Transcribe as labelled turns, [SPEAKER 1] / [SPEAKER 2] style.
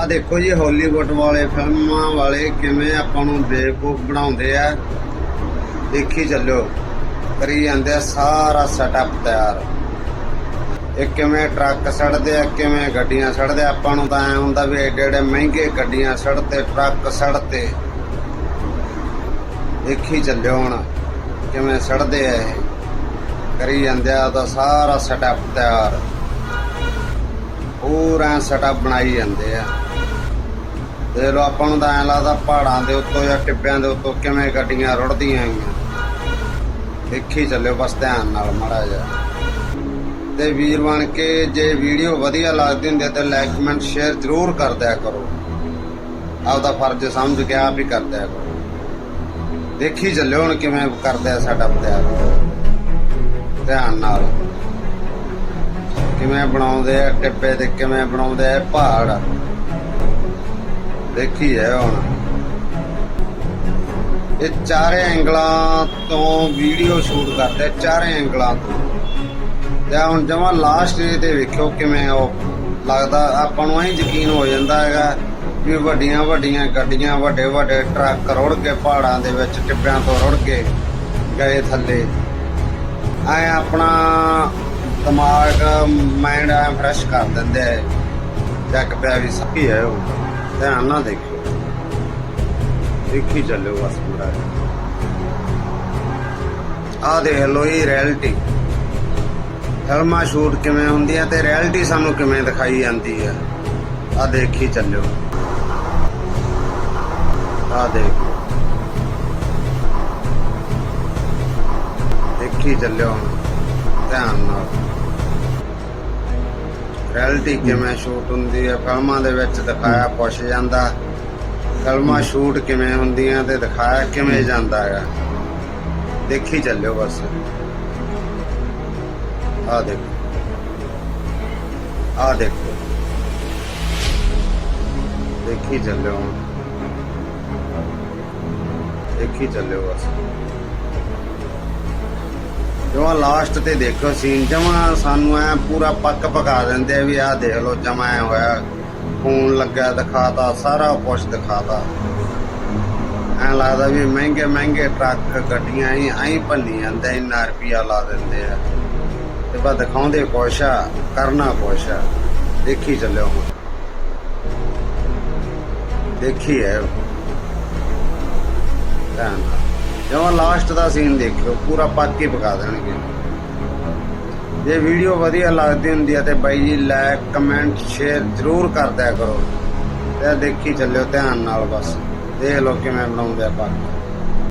[SPEAKER 1] ਆ ਦੇਖੋ ਜੀ ਹਾਲੀਵੁੱਡ ਵਾਲੇ ਫਿਲਮਾਂ ਵਾਲੇ ਕਿਵੇਂ ਆਪਾਂ ਨੂੰ ਬੇਵਕੂਫ ਬਣਾਉਂਦੇ ਆ। ਦੇਖੀ ਚੱਲਿਓ ਕਰੀ ਜਾਂਦੇ ਆ, ਸਾਰਾ ਸੈਟਅਪ ਤਿਆਰ। ਇਹ ਕਿਵੇਂ ਟਰੱਕ ਸੜਦੇ ਆ, ਕਿਵੇਂ ਗੱਡੀਆਂ ਸੜਦੇ ਆਪਾਂ ਨੂੰ ਤਾਂ ਐ ਹੁੰਦਾ ਵੀ ਏਡੇ ਏਡੇ ਮਹਿੰਗੇ ਗੱਡੀਆਂ ਸੜਦੇ ਟਰੱਕ ਸੜਦੇ ਦੇਖੀ ਚੱਲਿਓ ਹੁਣ, ਕਿਵੇਂ ਸੜਦੇ ਆ ਇਹ। ਕਰੀ ਜਾਂਦੇ ਆ ਉਹਦਾ ਸਾਰਾ ਸੈਟਅਪ ਤਿਆਰ। ਪੂਰਾ ਸੈਟਅਪ ਬਣਾਈ ਜਾਂਦੇ ਆ। ਤੇ ਲਓ ਆਪਾਂ ਨੂੰ ਤਾਂ ਐਂ ਲੱਗਦਾ ਪਹਾੜਾਂ ਦੇ ਉੱਤੋਂ ਜਾਂ ਟਿੱਬਿਆਂ ਦੇ ਉੱਤੋਂ ਕਿਵੇਂ ਗੱਡੀਆਂ ਰੁੜਦੀਆਂ ਆਈਆਂ ਦੇਖੀ ਚੱਲਿਓ ਬਸ ਧਿਆਨ ਨਾਲ ਮਾੜਾ ਜਿਹਾ। ਤੇ ਵੀਰ ਬਣ ਕੇ ਜੇ ਵੀਡੀਓ ਵਧੀਆ ਲੱਗਦੀ ਹੁੰਦੀ ਤਾਂ ਲਾਈਕ ਕਮੈਂਟ ਸ਼ੇਅਰ ਜ਼ਰੂਰ ਕਰ ਦਿਆ ਕਰੋ। ਆਪਦਾ ਫਰਜ਼ ਸਮਝ ਕੇ ਆਪ ਹੀ ਕਰ ਦਿਆ ਕਰੋ। ਦੇਖੀ ਚੱਲਿਓ ਹੁਣ ਕਿਵੇਂ ਕਰਦਾ ਸਾਡਾ ਤਿਆਰ ਧਿਆਨ ਨਾਲ। ਕਿਵੇਂ ਬਣਾਉਂਦੇ ਆ ਟਿੱਬੇ ਤੇ ਕਿਵੇਂ ਬਣਾਉਂਦੇ ਆ ਪਹਾੜ। ਦੇਖੀ ਹੈ ਹੁਣ। ਇਹ ਚਾਰੇ ਐਂਗਲਾਂ ਤੋਂ ਵੀਡੀਓ ਸ਼ੂਟ ਕਰਦੇ ਚਾਰੇ ਐਂਗਲਾਂ ਤੋਂ। ਤੇ ਹੁਣ ਜਮਾ ਲਾਸਟ ਤੇ ਵੇਖਿਓ ਕਿਵੇਂ ਉਹ ਲੱਗਦਾ। ਆਪਾਂ ਨੂੰ ਐਂ ਯਕੀਨ ਹੋ ਜਾਂਦਾ ਹੈਗਾ ਵੀ ਵੱਡੀਆਂ ਵੱਡੀਆਂ ਗੱਡੀਆਂ, ਵੱਡੇ ਵੱਡੇ ਟਰੱਕ ਰੁੜ ਕੇ ਪਹਾੜਾਂ ਦੇ ਵਿੱਚ ਟਿੱਬਿਆਂ ਤੋਂ ਰੁੜ ਕੇ ਗਏ ਥੱਲੇ। ਐ ਆਪਣਾ ਦਿਮਾਗ ਮਾਈਂਡ ਐ ਫਰੈਸ਼ ਕਰ ਦਿੰਦੇ ਆ ਜੱਗ ਪਿਆ ਵੀ ਸਹੀ ਹੈ ਉਹ। ਧਿਆਨ ਨਾਲ ਦੇਖਿਓ ਦੇਖੀ ਚੱਲਿਓ ਬਸ ਪੂਰਾ ਆ ਦੇਖ ਲੋ ਇਹ ਰਿਐਲਿਟੀ ਫਿਲਮਾਂ ਸ਼ੂਟ ਕਿਵੇਂ ਹੁੰਦੀਆਂ ਤੇ ਰਿਐਲਿਟੀ ਸਾਨੂੰ ਕਿਵੇਂ ਦਿਖਾਈ ਜਾਂਦੀ ਹੈ ਆ ਦੇਖੀ ਚੱਲਿਓ। ਆ ਦੇਖ। ਦੇਖੀ ਚੱਲਿਓ ਧਿਆਨ ਨਾਲ। ਰਿਐਲਿਟੀ ਕਿਵੇਂ ਸ਼ੂਟ ਹੁੰਦੀ ਹੈ ਫਿਲਮਾਂ ਦੇ ਵਿੱਚ ਦਿਖਾਇਆ ਪੁੱਛ ਜਾਂਦਾ। ਫਿਲਮਾਂ ਸ਼ੂਟ ਕਿਵੇਂ ਹੁੰਦੀਆਂ ਤੇ ਦਿਖਾਇਆ ਕਿਵੇਂ ਜਾਂਦਾ ਹੈ ਦੇਖੀ ਚੱਲਿਓ ਬਸ। ਆ ਦੇਖੋ। ਆ ਦੇਖੋ। ਦੇਖੀ ਚੱਲਿਓ। ਦੇਖੀ ਚੱਲਿਓ ਬਸ। ਜਮਾ ਲਾਸਟ ਤੇ ਦੇਖੋ ਸੀਨ ਜਮਾ ਸਾਨੂੰ ਐ ਪੂਰਾ ਪੱਕ ਪਕਾ ਦਿੰਦੇ ਆ ਵੀ ਆਹ ਦੇਖ ਲਓ, ਜਮਾ ਐ ਹੋਇਆ। ਖੂਨ ਲੱਗਾ ਦਿਖਾਤਾ, ਸਾਰਾ ਕੁਝ ਦਿਖਾਤਾ। ਐ ਲੱਗਦਾ ਵੀ ਮਹਿੰਗੇ ਮਹਿੰਗੇ ਟਰੱਕ ਗੱਡੀਆਂ ਹੀ ਐਂ ਭੰਨੀ ਜਾਂਦੇ, ਇੰਨਾ ਰੁਪਿਆ ਲਾ ਦਿੰਦੇ ਆ। ਤੇ ਬਸ ਦਿਖਾਉਂਦੇ ਕੁਛ ਆ, ਕਰਨਾ ਕੁਛ ਆ। ਦੇਖੀ ਚੱਲਿਓ ਹੁਣ। ਦੇਖੀ ਹੈ ਨਾਲ ਲਾਸਟ ਦਾ ਸੀਨ ਦੇਖਿਓ, ਪੂਰਾ ਪੱਕ ਹੀ ਪਕਾ ਦੇਣਗੇ। ਜੇ ਵੀਡੀਓ ਵਧੀਆ ਲੱਗਦੀ ਹੁੰਦੀ ਹੈ ਤੇ ਬਾਈ ਜੀ ਲਾਈਕ ਕਮੈਂਟ ਸ਼ੇਅਰ ਜ਼ਰੂਰ ਕਰ ਦਿਆ ਕਰੋ। ਤੇ ਦੇਖੀ ਚੱਲਿਓ ਧਿਆਨ ਨਾਲ ਬਸ। ਦੇਖ ਲਓ ਕਿਵੇਂ ਬਣਾਉਂਦੇ ਆ ਪੱਕ।